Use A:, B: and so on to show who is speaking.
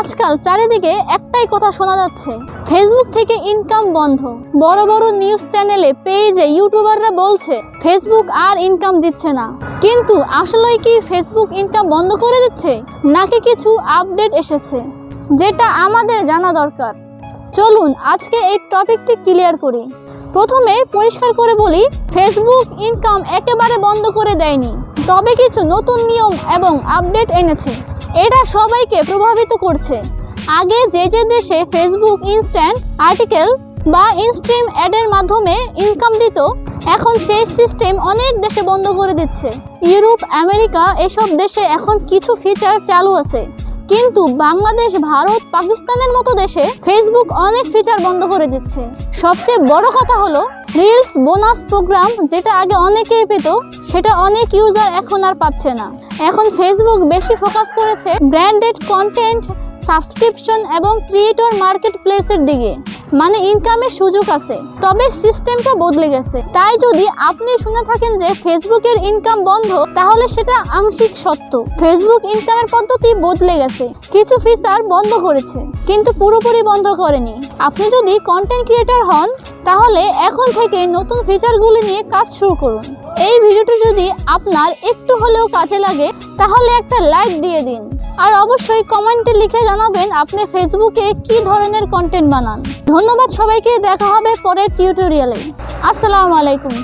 A: আজকাল চারিদিকে একটাই কথা শোনা যাচ্ছে। ফেসবুক থেকে ইনকাম বন্ধ। বড় বড় নিউজ চ্যানেলে পেজে ইউটিউবাররা বলছে ফেসবুক আর ইনকাম দিচ্ছে না। কিন্তু আসলে কি ফেসবুক ইনকাম বন্ধ করে দিচ্ছে? নাকি কিছু আপডেট এসেছে? যেটা আমাদের জানা দরকার। চলুন আজকে এই টপিকটি ক্লিয়ার করি। প্রথমে পরিষ্কার করে বলি ফেসবুক ইনকাম একেবারে বন্ধ করে দেয়নি। তবে কিছু নতুন নিয়ম এবং আপডেট এনেছে। এটা সবাইকে প্রভাবিত করছে। আগে যে যে দেশে ফেসবুক ইনস্ট্যান্ট আর্টিকেল বা ইনস্ট্রিম অ্যাডের মাধ্যমে ইনকাম দিত, এখন সেই সিস্টেম অনেক দেশে বন্ধ করে দিচ্ছে। ইউরোপ আমেরিকা এসব দেশে এখন কিছু ফিচার চালু আছে। কিন্তু বাংলাদেশ, ভারত, পাকিস্তানের মতো দেশে ফেসবুক অনেক ফিচার বন্ধ করে দিচ্ছে। সবচেয়ে বড় কথা হলো রিলস বোনাস প্রোগ্রাম যেটা আগে অনেকেই পেত, সেটা অনেক ইউজার এখন আর পাচ্ছে না। এখন ফেসবুক বেশি ফোকাস করেছে ব্র্যান্ডেড কন্টেন্ট সাবস্ক্রিপশন এবং ক্রিয়েটর মার্কেট প্লেসের দিকে। মানে ইনকামের সুযোগ আছে, তবে সিস্টেমটা বদলে গেছে। তাই যদি আপনি শুনে থাকেন যে ফেসবুকের ইনকাম বন্ধ, তাহলে সেটা আংশিক সত্য। ফেসবুক ইনকামের পদ্ধতি বদলে গেছে। কিছু ফিচার বন্ধ করেছে, কিন্তু পুরোপুরি বন্ধ করেনি। আপনি যদি কন্টেন্ট ক্রিয়েটর হন তাহলে এখন থেকে নতুন ফিচারগুলি নিয়ে কাজ শুরু করুন। এই ভিডিওটি যদি আপনার একটু হলেও কাজে লাগে, তাহলে একটা লাইক দিয়ে দিন। আর অবশ্যই কমেন্টে লিখে জানাবেন আপনি ফেসবুকে কি ধরনের কন্টেন্ট বানান। ধন্যবাদ সবাইকে, দেখা হবে পরের টিউটোরিয়ালে আসসালামু আলাইকুম।